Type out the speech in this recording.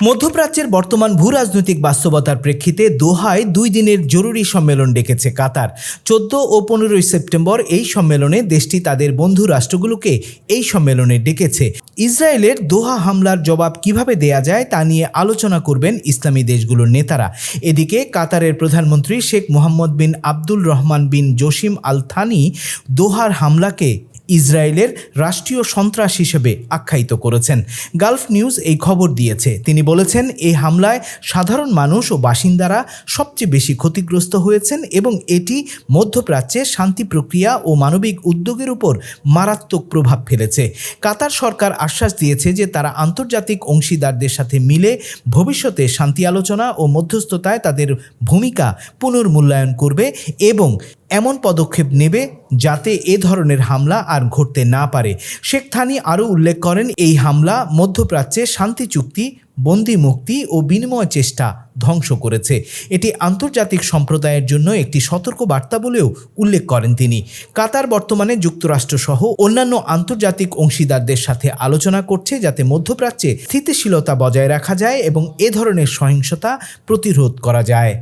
মধ্যপ্রাচ্যের বর্তমান ভূ রাজনৈতিক বাস্তবতার প্রেক্ষিতে দোহায় দুই দিনের জরুরি সম্মেলন ডেকেছে কাতার। চোদ্দ ও পনেরোই সেপ্টেম্বর এই সম্মেলনে দেশটি তাদের বন্ধু রাষ্ট্রগুলোকে এই সম্মেলনে ডেকেছে। ইসরায়েলের দোহা হামলার জবাব কীভাবে দেয়া যায় তা নিয়ে আলোচনা করবেন ইসলামী দেশগুলোর নেতারা। এদিকে কাতারের প্রধানমন্ত্রী Sheikh Mohammed bin Abdul Rahman bin Jassim al Thani দোহার হামলাকে ইসরায়েলের রাষ্ট্রীয় সন্ত্রাস হিসেবে আখ্যায়িত করেছেন। গালফ নিউজ এই খবর দিয়েছে। তিনি বলেছেন এই হামলায় সাধারণ মানুষ ও বাসিন্দারা সবচেয়ে বেশি ক্ষতিগ্রস্ত হয়েছেন এবং এটি মধ্যপ্রাচ্যে শান্তি প্রক্রিয়া ও মানবিক উদ্যোগের উপর মারাত্মক প্রভাব ফেলেছে। কাতার সরকার আশ্বাস দিয়েছে যে, তারা আন্তর্জাতিক অংশীদারদের সাথে মিলে ভবিষ্যতে শান্তি আলোচনা ও মধ্যস্থতায় তাদের ভূমিকা পুনর্মূল্যায়ন করবে এবং এমন পদক্ষেপ নেবে যাতে এ ধরনের হামলা আর ঘটতে না পারে। শেখ থানি আরও উল্লেখ করেন, এই হামলা মধ্যপ্রাচ্যে শান্তি চুক্তি, বন্দি মুক্তি ও বিনিময় চেষ্টা ধ্বংস করেছে। এটি আন্তর্জাতিক সম্প্রদায়ের জন্য একটি সতর্ক বার্তা বলেও উল্লেখ করেন তিনি। কাতার বর্তমানে যুক্তরাষ্ট্রসহ অন্যান্য আন্তর্জাতিক অংশীদারদের সাথে আলোচনা করছে যাতে মধ্যপ্রাচ্যে স্থিতিশীলতা বজায় রাখা যায় এবং এ ধরনের সহিংসতা প্রতিরোধ করা যায়।